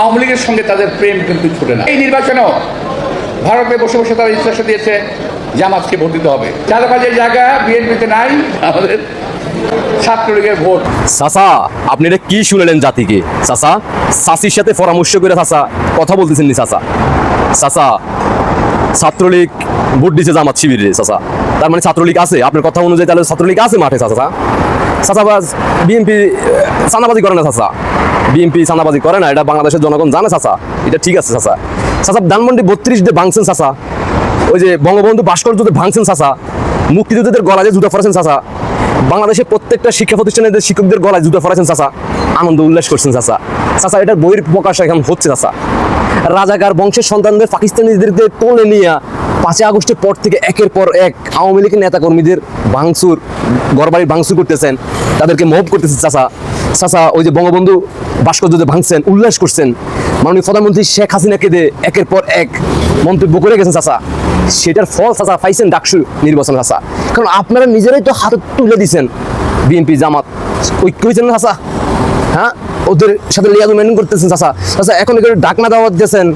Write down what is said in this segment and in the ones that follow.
আওয়ামী লীগের সঙ্গে তাদের প্রেম কিন্তু ছোটে না। এই নির্বাচনেও ভারতে বসে বসে তারা ইচ্ছা দিয়েছে জামাতকে ভোট দিতে হবে। চাঁদাবাজের জায়গা বিএনপিতে নাই, আমাদের ছাত্রলীগের ভোট। চাচা আপনি এটা কি শুনলেন জাতিকে? চাচা চাষির সাথে পরামর্শ করে চাচা কথা বলতেছেন নি চাচা চাচা ছাত্রলীগ ভোট দিছে জামাত শিবিরে চাচা তার মানে ছাত্রলীগ আছে, আপনার কথা অনুযায়ী তাহলে ছাত্রলীগ আছে মাঠে চাচা চাচাবাজ বিএনপি চাঁদাবাজি করে না চাচা বিএনপি চাঁদাবাজি করে না, এটা বাংলাদেশের জনগণ জানে চাচা। এটা ঠিক আছে চাচা। চাচা, ধানমন্ডি বত্রিশ দিয়ে ভাঙছেন চাচা। ওই যে বঙ্গবন্ধু ভাস্কর্য যে ভাঙছেন চাচা। মুক্তিযোদ্ধাদের গলায় যে জুতা ফরাছেন চাচা। বাংলাদেশের প্রত্যেকটা শিক্ষা প্রতিষ্ঠানের শিক্ষকদের গলায় জুতা ফরাছেন চাচা, আনন্দ উল্লাস করছেন চাচা। চাচা এটার বইয়ের প্রকাশ এখন হচ্ছে চাচা। রাজাকার বংশের সন্তানদের পাকিস্তানিদেরকে তোলে নিয়ে পাঁচই আগস্টের পর থেকে একের পর এক আওয়ামী লীগের নেতাকর্মীদের ভাঙচুর ঘরবাড়ির ভাঙচুর করতেছেন, তাদেরকে মহব করতেছেন চাচা। চাচা, ওই যে বঙ্গবন্ধু ভাস্কর্য যে ভাঙছেন, উল্লাস করছেন। মাননীয় প্রধানমন্ত্রী শেখ হাসিনাকে দিয়ে একের পর এক মন্তব্য করে গেছেন চাচা, সেটার ফল চাচা পাইছেন ডাকসু নির্বাচন চাচা। কারণ আপনারা নিজেরাই তো হাতে তুলে দিছেন বিএনপি জামাত। ঐক্য হয়েছেন চাচা? হ্যাঁ? ওদের সাথে লিয়াজু মেনটেন করতেছেন চাচা। চাচা এখন ডাকনা দাওয়াত দিয়েছেন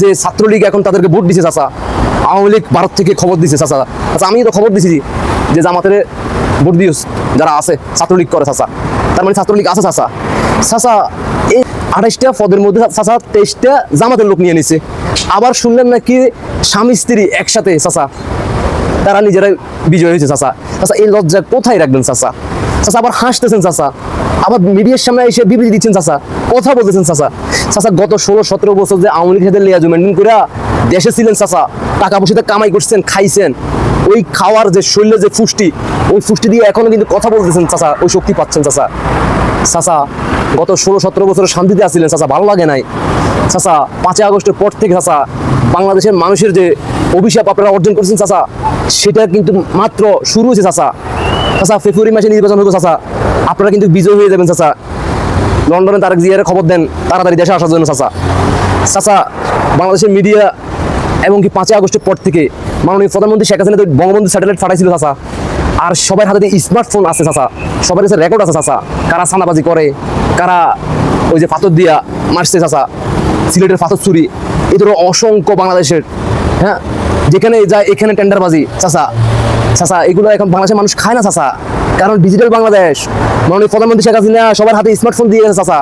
যে ছাত্রলীগ এখন তাদেরকে ভোট দিছে চাচা। আওয়ামী লীগ ভারত থেকে খবর দিছে, চাচা। আচ্ছা আমি তো খবর দিছি যে জামাতের ভোট দিও যারা আছে, ছাত্রলীগ করে, চাচা। তার মানে ছাত্রলীগ আছে, চাচা। চাচা, এই আঠাইশটা পদের মধ্যে, চাচা, তেইশটা জামাতের লোক নিয়ে নিছে। আবার শুনলেন নাকি স্বামী, স্ত্রী একসাথে, চাচা, তারা নিজেরাই বিজয় হয়েছে, চাচা। চাচা, এই লজ্জা কোথায় রাখবেন, চাচা? চাচা, আবার হাসতেছেন, চাচা। আবার মিডিয়ার সামনে এসে বিবৃতি দিচ্ছেন, চাচা। কথা বলতেছেন, চাচা। চাচা, গত ষোলো, সতেরো বছর যে আওয়ামী লীগের সাথে লিয়াজু মেনটেন করে দেশে ছিলেন চাচা, টাকা পয়সাতে কামাই করছেন, খাইছেন। ওই খাওয়ার যে শরীরে যে পুষ্টি, ওই পুষ্টি দিয়ে এখনও কিন্তু কথা বলতেছেন চাচা, ওই শক্তি পাচ্ছেন চাচা। চাচা, গত ষোলো সতেরো বছর শান্তিতে আসছিলেন চাচা, ভালো লাগে নাই। চাচা, পাঁচই আগস্টের পর থেকে চাচা, বাংলাদেশের মানুষের যে অভিশাপ আপনারা অর্জন করেছেন চাচা, সেটা কিন্তু মাত্র শুরু হয়েছে চাচা। চাচা, ফেব্রুয়ারি মাসে নির্বাচন হইব চাচা, আপনারা কিন্তু বিজয় হয়ে যাবেন চাচা। লন্ডনে তারেক জিয়ারে খবর দেন, তাড়াতাড়ি দেশে আসার জন্য চাচা। চাচা, বাংলাদেশের মিডিয়া এমনকি পাঁচই আগস্টের পর থেকে মাননীয় প্রধানমন্ত্রী শেখ হাসিনা বঙ্গবন্ধু স্যাটেলাইট ফাটাইছিল, চাচা। আর সবার হাতে স্মার্টফোন আছে, চাচা, সবার কাছে রেকর্ড আছে, চাচা। কারা সানাবাজি করে, কারা ওই যে পাথর দিয়া মারছে, চাচা, সিলেটের পাথর চুরি এই ধরো অসংখ্য বাংলাদেশের হ্যাঁ? যেখানে যায়, এখানে টেন্ডারবাজি, চাচা। চাচা, এগুলো এখন বাংলাদেশের মানুষ খায় না, চাচা। কারণ ডিজিটাল বাংলাদেশ, মাননীয় প্রধানমন্ত্রী শেখ হাসিনা সবার হাতে স্মার্টফোন দিয়ে গেছে চাচা।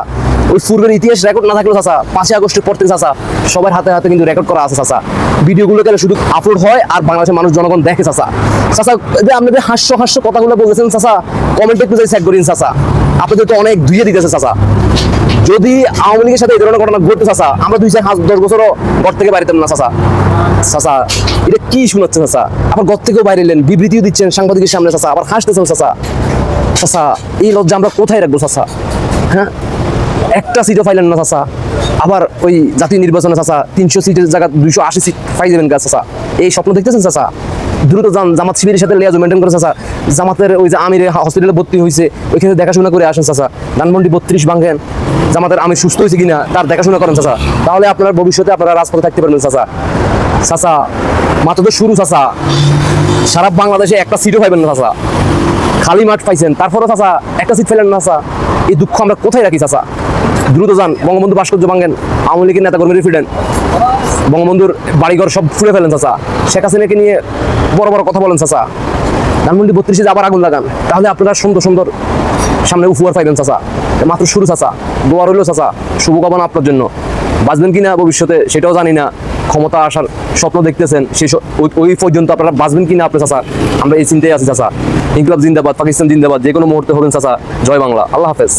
ওই পূর্বের ইতিহাস রেকর্ড না থাকলেও চাচা, পাঁচই আগস্টের পর থেকে চাচা। সবার হাতে হাতে কিন্তু রেকর্ড করা আছে চাচা। ভিডিওগুলো কেন শুধু আপলোড হয় আর বাংলাদেশের মানুষ, জনগণ দেখে চাচা। চাচা যে আপনাদের হাস্য হাস্য কথাগুলো বলতেছেন চাচা? কমেন্টে একটু চেক করিন চাচা। আপনাদের তো অনেক ধুয়ে দিতেছে চাচা। যদি আওয়ামী লীগের সাথে এই ধরনের ঘটনা ঘটতে চাচা, আমরা দুই চার দশ বছরও ঘর থেকে বাড়িতাম না চাচা। চাচা, এটা কি শোনাচ্ছে চাচা? আবার ঘর থেকেও বাইরে এলেন, বিবৃতিও দিচ্ছেন সাংবাদিকের সামনে চাচা, আবার হাসতেছেন চাচা। চাচা, এই লজ্জা আমরা কোথায় রাখব চাচা? হ্যাঁ? একটা সিটও পাইলেন না, চাচা। আবার ওই জাতীয় নির্বাচনে, চাচা, তিনশো সিটের জায়গা দুইশো আশি সিট পাই দেবেন গা, চাচা। এই স্বপ্ন দেখতেছেন, চাচা? দ্রুত যান, জামাত শিবিরের সাথে লিয়াজ মেনটেন করে চাচা। জামাতের ওই যে আমির হসপিটালে ভর্তি হয়েছে ওইখানে দেখাশোনা করে আসেন, চাচা। ধানমন্ডি বত্রিশ ভাঙেন। জামাতের আমি সুস্থ হয়েছে কিনা, তার দেখাশোনা করেন, চাচা। তাহলে আপনার ভবিষ্যতে আপনারা রাজপথে থাকতে পারবেন, চাচা। চাচা, মাত্র তো শুরু, চাচা। সারা বাংলাদেশে একটা সিটও পাইবেন না, চাচা। খালি মাঠ পাইছেন। তারপরে চাচা, একটা সিট ফেলেন না, চাচা। এই দুঃখ আমরা কোথায় রাখি, চাচা? দ্রুত যান। বঙ্গবন্ধু ভাস্কর্য ভাঙেন। আওয়ামী লীগের নেতা কর্মী ফিরেন বঙ্গবন্ধুর বাড়িঘর সব ফুলে ফেলেন, চাচা। শেখ হাসিনাকে নিয়ে বড় বড় কথা বলেন, চাচা। ধানমন্ডি বত্রিশে আবার আগুন লাগান, তাহলে আপনারা সুন্দর সুন্দর সামনে উপহার পাইবেন, চাচা। মাত্র শুরু, চাচা। দোয়া রইল, চাচা। শুভকামনা আপনার জন্য। বাঁচবেন কিনা ভবিষ্যতে, সেটাও জানি না। ক্ষমতা আসার স্বপ্ন দেখতেছেন, সেই ওই- পর্যন্ত আপনারা বাঁচবেন কিনা আপনি, চাচা? আমরা এই চিন্তায় আছি, চাচা। ইনকলাব জিন্দাবাদ, পাকিস্তান জিন্দাবাদ যে কোনো মুহূর্তে হবেন, চাচা। জয় বাংলা। আল্লাহ হাফেজ।